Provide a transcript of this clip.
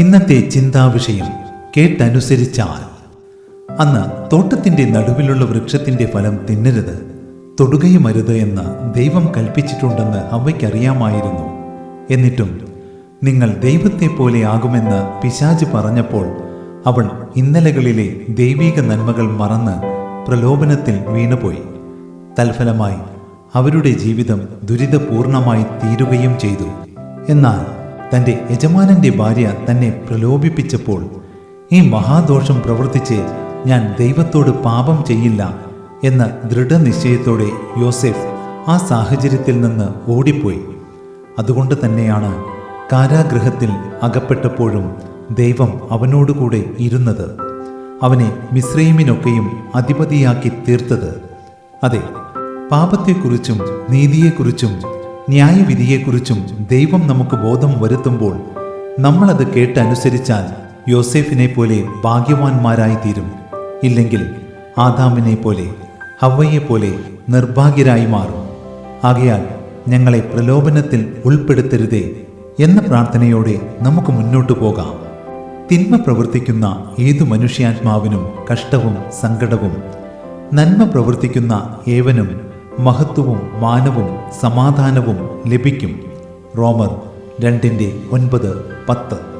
ഇന്നത്തെ ചിന്താവിഷയം കേട്ടനുസരിച്ചാൽ. അന്ന് തോട്ടത്തിന്റെ നടുവിലുള്ള വൃക്ഷത്തിന്റെ ഫലം തിന്നരുത്. തൊടുകയും അരുത് എന്ന് ദൈവം കൽപ്പിച്ചിട്ടുണ്ടെന്ന് അവയ്ക്കറിയാമായിരുന്നു. എന്നിട്ടും നിങ്ങൾ ദൈവത്തെ പോലെ ആകുമെന്ന് പിശാജ് പറഞ്ഞപ്പോൾ അവൾ ഇന്നലകളിലെ ദൈവീക നന്മകൾ മറന്ന് പ്രലോഭനത്തിൽ വീണുപോയി. തൽഫലമായി അവരുടെ ജീവിതം ദുരിതപൂർണമായി തീരുകയും ചെയ്തു. എന്നാൽ തന്റെ യജമാനന്റെ ഭാര്യ തന്നെ പ്രലോഭിപ്പിച്ചപ്പോൾ ഈ മഹാദോഷം പ്രവർത്തിച്ച് ഞാൻ ദൈവത്തോട് പാപം ചെയ്യില്ല എന്ന ദൃഢനിശ്ചയത്തോടെ യോസെഫ് ആ സാഹചര്യത്തിൽ നിന്ന് ഓടിപ്പോയി. അതുകൊണ്ട് തന്നെയാണ് കാരാഗൃഹത്തിൽ അകപ്പെട്ടപ്പോഴും ദൈവം അവനോടുകൂടെ ഇരുന്നത്. അവനെ മിശ്രൈമിനൊക്കെയും അധിപതിയാക്കി തീർത്തത്. അതെ പാപത്തെക്കുറിച്ചും നീതിയെക്കുറിച്ചും ന്യായവിധിയെക്കുറിച്ചും ദൈവം നമുക്ക് ബോധം വരുത്തുമ്പോൾ നമ്മളത് കേട്ടനുസരിച്ചാൽ യോസേഫിനെ പോലെ ഭാഗ്യവാന്മാരായി തീരും ഇല്ലെങ്കിൽ ആദാമിനെ പോലെ ഹവയെ പോലെ നിർഭാഗ്യരായി മാറും. ആകയാൽ ഞങ്ങളെ പ്രലോഭനത്തിൽ ഉൾപ്പെടുത്തരുതേ എന്ന പ്രാർത്ഥനയോടെ നമുക്ക് മുന്നോട്ടു പോകാം. തിന്മ പ്രവർത്തിക്കുന്ന ഏതു മനുഷ്യാത്മാവിനും കഷ്ടവും സങ്കടവും നന്മ പ്രവർത്തിക്കുന്ന ഏവനും മഹത്വവും മാനവും സമാധാനവും ലഭിക്കും. റോമർ രണ്ടിന്റെ ഒൻപത് പത്ത്.